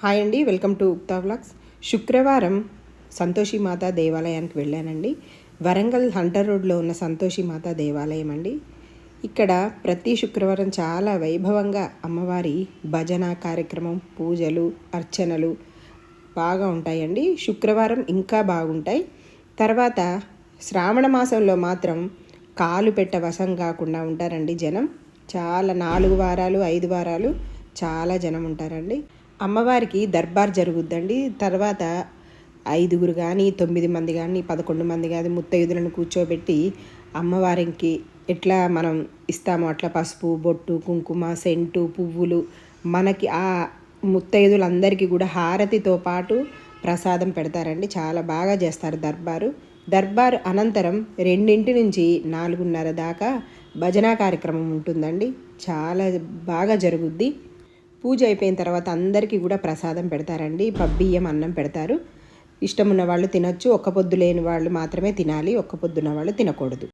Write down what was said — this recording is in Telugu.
హాయ్ అండి వెల్కమ్ టు ఉక్తా వ్లాగ్స్. శుక్రవారం సంతోషి మాత దేవాలయానికి వెళ్ళానండి. వరంగల్ హంటర్ రోడ్లో ఉన్న సంతోషి మాత దేవాలయం అండి. ఇక్కడ ప్రతి శుక్రవారం చాలా వైభవంగా అమ్మవారి భజన కార్యక్రమం పూజలు అర్చనలు బాగా ఉంటాయండి. శుక్రవారం ఇంకా బాగుంటాయి. తర్వాత శ్రావణ మాసంలో మాత్రం కాలు పెట్ట వశం కాకుండా ఉంటారండి జనం. చాలా నాలుగు వారాలు ఐదు వారాలు చాలా జనం ఉంటారండి. అమ్మవారికి దర్బార్ జరుగుద్దండి. తర్వాత ఐదుగురు కానీ తొమ్మిది మంది కానీ పదకొండు మంది కానీ ముత్తైదులను కూర్చోబెట్టి అమ్మవారికి ఎట్లా మనం ఇస్తామో అట్లా పసుపు బొట్టు కుంకుమ సెంటు పువ్వులు మనకి ఆ ముత్తైదులందరికీ కూడా హారతితో పాటు ప్రసాదం పెడతారండి. చాలా బాగా చేస్తారు దర్బారు. దర్బార్ అనంతరం రెండింటి నుంచి నాలుగున్నర దాకా భజన కార్యక్రమం ఉంటుందండి. చాలా బాగా జరుగుద్ది. పూజ అయిపోయిన తర్వాత అందరికీ కూడా ప్రసాదం పెడతారండి. పబ్బియ్యం అన్నం పెడతారు. ఇష్టం ఉన్న వాళ్ళు తినొచ్చు. ఒక్క పొద్దు లేని వాళ్ళు మాత్రమే తినాలి. ఒక్క పొద్దున్న వాళ్ళు తినకూడదు.